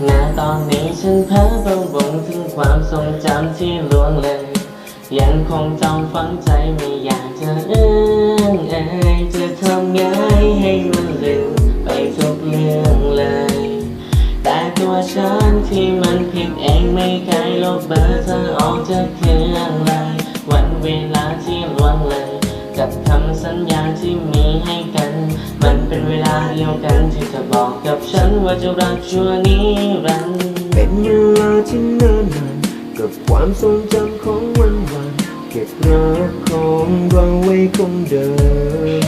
อนนี้ฉันเพ้อพะวงถึงความทรงจำที่ล่วงเลย ยังคงจำฝังใจไม่อยากจะเอื้อเอ่ยจะทำไงให้มันลืมไปทุกเรื่องเลย แต่ตัวฉันที่มันผิดเองไม่เคยลบเบอร์เธอออกจากเครื่องเลยวันเวลา กับคำสัญญาที่มีให้กัน มันเป็นเวลาเดียวกันที่จะบอกกับฉันว่าจะรักชั่วนิรันดร์เป็นเวลาที่เนิ่นนานกับความทรงจำของวันวันเก็บรักของเราไว้คงเดิม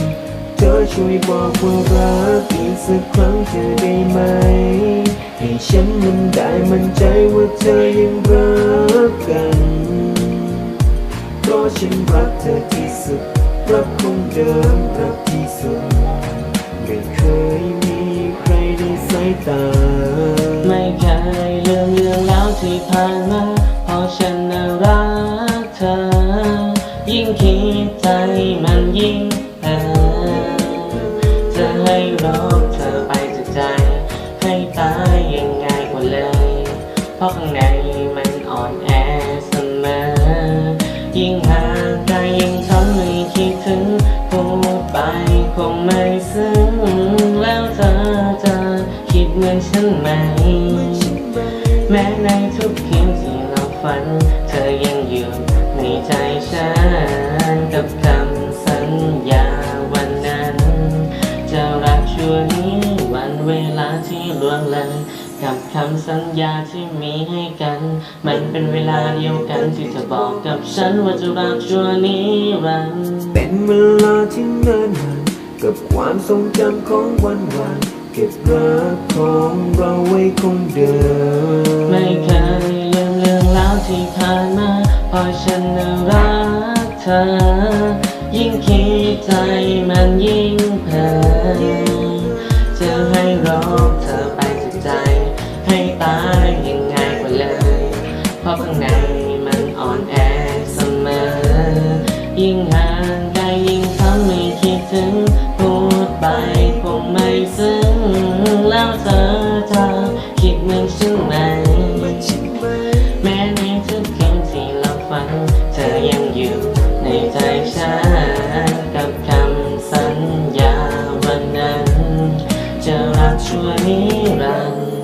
เธอช่วยบอกว่ารักอีกสักครั้งเธอได้ไหม ให้ฉันมันได้มั่นใจว่าเธอยังรักกัน เพราะฉันรักเธอที่สุด รักคงเดิมรักที่สุด ไม่เคยมีใครในสายตา ไม่เคยลืมเรื่องแล้วที่ผ่านมาเพราะฉันน่ะรักเธอ ยิ่งคิดใจมันยิ่งเออจะให้รบเธอไปจากใจ ให้ตายยังไงกว่าเลย เพราะข้างในมัน งไม่ซึ้งแล้วเธอจะคิดเหมือนฉันไหม แม้ในทุกคืนที่เราฝัน เธอยังอยู่ในใจฉันกับคำสัญญาวันนั้น จะรักชั่วนี้วันเวลาที่ล่วงเลยกับคำสัญญาที่มีให้กัน มันเป็นเวลาเดียวกันที่จะบอกกับฉันว่าจะรักชั่วนิรันดร์เป็นเวลาที่เนิ่นนาน กับความทรงจำของวันวันเก็บรักของเราไว้คงเดิม ไม่เคยลืมเรื่องราวที่ผ่านมา เพราะฉันน่ะรักเธอ ยิ่งคิดใจมันยิ่งเพลินจะให้รบเธอไปจากใจ ให้ตายยังไงกว่าเลย เพราะข้างในมันอ่อนแอเสมอ ยิ่งหา ไม่ซึ้งแล้วเธอจะคิดเหมือนฉันไหมแม้ในทุกคำที่เราฟัง เธอยังอยู่ในใจฉันกับคำสัญญาวันนั้น จะรักชั่วนิรันดร์